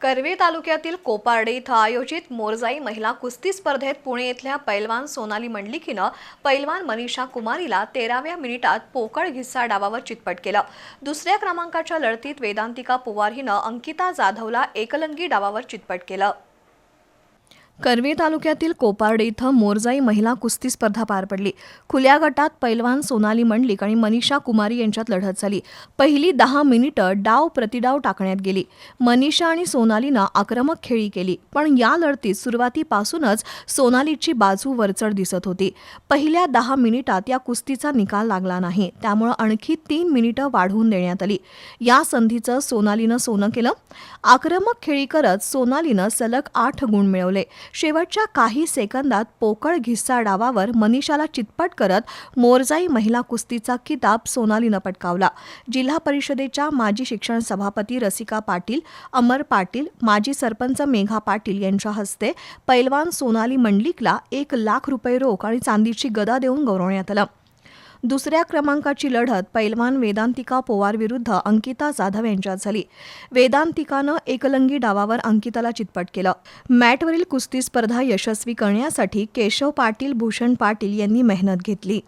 करवी तालुक्यातील कोपार्डे इथं आयोजित मोरजाई महिला कुस्ती स्पर्धेत पुणे इथल्या पैलवान सोनाली मंडलिकीनं पैलवान मनीषा कुमारीला तेराव्या मिनिटात पोकळ घिस्सा डावावर चितपट केलं. दुसऱ्या क्रमांकाच्या लढतीत वेदांतिका पुवार हिनं अंकिता जाधवला एकलंगी डावावर चितपट केलं. करवी तालुक्यातील कोपार्डे इथं मोरजाई महिला कुस्ती स्पर्धा पार पडली. खुल्या गटात पैलवान सोनाली मंडलिक आणि मनीषा कुमारी यांच्यात लढत झाली. पहिली दहा मिनिटं डाव प्रतिडाव टाकण्यात गेली. मनीषा आणि सोनालीनं आक्रमक खेळी केली पण या लढतीत सुरुवातीपासूनच सोनालीची बाजू वरचढ दिसत होती. पहिल्या दहा मिनिटात या कुस्तीचा निकाल लागला नाही त्यामुळं आणखी तीन मिनिटं वाढवून देण्यात आली. या संधीचं सोनालीनं सोनं केलं. आक्रमक खेळी करत सोनालीनं सलग आठ गुण मिळवले. शेवटच्या काही सेकंदात पोकळ घिस्सा डावावर मनीषाला चितपट करत मोरजाई महिला कुस्तीचा किताब सोनालीनं पटकावला. जिल्हा परिषदेच्या माजी शिक्षण सभापती रसिका पाटील अमर पाटील माजी सरपंच मेघा पाटील यांच्या हस्ते पैलवान सोनाली मंडलिकला एक लाख रुपये रोख आणि चांदीची गदा देऊन गौरवण्यात आलं. दुसऱ्या क्रमांकाची लढत पैलवान वेदांतिका पोवार विरुद्ध अंकिता जाधव यांच्यात झाली. वेदांतिकानं एकलंगी डावावर अंकिताला चितपट केलं. मॅटवरील कुस्ती स्पर्धा यशस्वी करण्यासाठी केशव पाटील भूषण पाटील यांनी मेहनत घेतली.